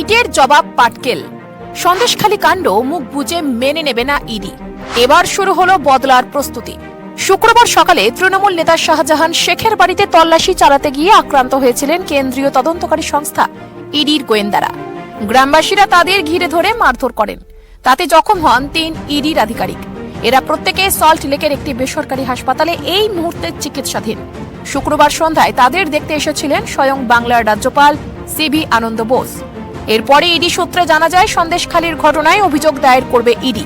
ইটের জবাব পাটকেল। সন্দেশখালী কাণ্ড মুখ বুজে মেনে নেবে না ইডি। এবার শুরু হলো বদলার প্রস্তুতি। শুক্রবার সকালে তৃণমূল নেতা শাহজাহান শেখের বাড়িতে তল্লাশি চালাতে গিয়ে আক্রান্ত হয়েছিলেন কেন্দ্রীয় তদন্তকারী সংস্থা, ইডির গোয়েন্দারা। গ্রামবাসীরা তাদের ঘিরে ধরে মারধর করেন। তাতে জখম হন তিন ইডির আধিকারিক। এরা প্রত্যেকে সল্ট লেকের একটি বেসরকারি হাসপাতালে এই মুহূর্তে চিকিৎসাধীন। শুক্রবার সন্ধ্যায় তাদের দেখতে এসেছিলেন স্বয়ং বাংলার রাজ্যপাল সিবি আনন্দ বোস। এরপরে ইডি সূত্রে জানা যায়, সন্দেশখালীর ঘটনায় অভিযোগ দায়ের করবে ইডি।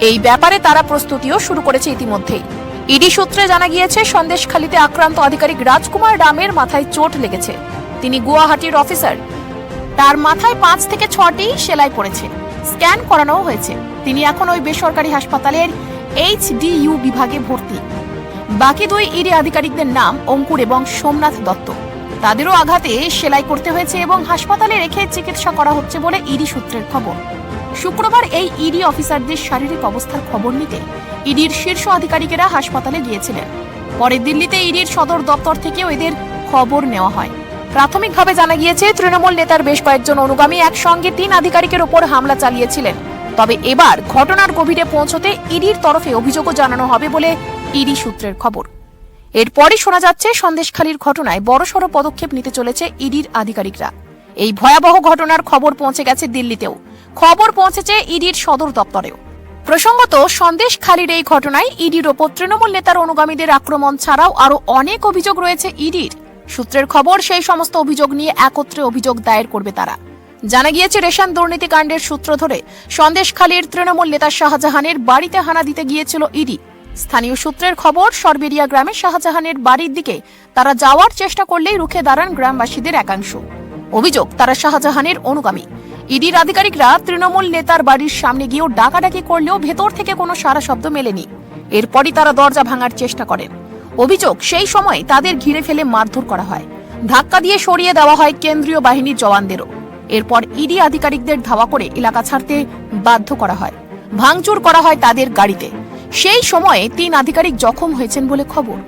এই ব্যাপারে তারা প্রস্তুতিও শুরু করেছে ইতিমধ্যেই। ইডি সূত্রে জানা গিয়েছে, সন্দেশখালীতে আক্রান্ত আধিকারিক রাজকুমার রামের মাথায় চোট লেগেছে। তিনি গুয়াহাটির অফিসার। তার মাথায় পাঁচ থেকে ছটি সেলাই পড়েছে। স্ক্যান করানো হয়েছে। তিনি এখন ওই বেসরকারি হাসপাতালের এইচডিইউ বিভাগে ভর্তি। বাকি দুই ইডি আধিকারিকদের নাম অঙ্কুর এবং সোমনাথ দত্ত। তাদেরও আঘাতে সেলাই করতে হয়েছে এবং হাসপাতালে রেখে চিকিৎসা করা হচ্ছে বলে ইডি সূত্রের খবর। শুক্রবার এই ইডি অফিসারদের শারীরিক অবস্থার খবর নিতে ইডির শীর্ষ আধিকারিকেরা হাসপাতালে গিয়েছিলেন। পরে দিল্লিতে ইডির সদর দপ্তর থেকেও এদের খবর নেওয়া হয়। প্রাথমিকভাবে জানা গিয়েছে, তৃণমূল নেতার বেশ কয়েকজন অনুগামী একসঙ্গে তিন আধিকারিকের ওপর হামলা চালিয়েছিলেন। তবে এবার ঘটনার গভীরে পৌঁছতে ইডির তরফে অভিযোগও জানানো হবে বলে ইডি সূত্রের খবর। এরপরই শোনা যাচ্ছে, সন্দেশখালীর ঘটনায় বড়সড় পদক্ষেপ নিতে চলেছে ইডির আধিকারিকরা। এই ভয়াবহ ঘটনার খবর পৌঁছে গেছে দিল্লিতেও। খবর পৌঁছেছে ইডির সদর দপ্তরেও। প্রসঙ্গত, সন্দেশখালীর এই ঘটনায় ইডির ওপর তৃণমূল নেতার অনুগামীদের আক্রমণ ছাড়াও আরও অনেক অভিযোগ রয়েছে ইডির। সূত্রের খবর, সেই সমস্ত অভিযোগ নিয়ে একত্রে অভিযোগ দায়ের করবে তারা। জানা গিয়েছে, রেশন দুর্নীতিকাণ্ডের সূত্র ধরে সন্দেশখালীর তৃণমূল নেতা শাহজাহানের বাড়িতে হানা দিতে গিয়েছিল ইডি। স্থানীয় সূত্রের খবর, সরবেরিয়া গ্রামে শাহজাহানের বাড়ির দিকে তারা যাওয়ার চেষ্টা করলেই রুখে দাঁড়ান গ্রামবাসীদের একাংশ। অভিযোগ, তারা শাহজাহানের অনুগামী। ইডির আধিকারিকরা তৃণমূল নেতার বাড়ির সামনে গিয়েও ডাকাডাকি করলেও ভেতর থেকে কোনো সারা শব্দ মেলেনি। এরপরই তারা দরজা ভাঙার চেষ্টা করেন। অভিযোগ, সেই সময় তাদের ঘিরে ফেলে মারধর করা হয়। ধাক্কা দিয়ে সরিয়ে দেওয়া হয় কেন্দ্রীয় বাহিনীর জওয়ানদেরও। এরপর ইডি আধিকারিকদের ধাওয়া করে এলাকা ছাড়তে বাধ্য করা হয়। ভাঙচুর করা হয় তাদের গাড়িতে। সেই সময়ে তিন আধিকারিক জখম হয়েছেন বলে খবর।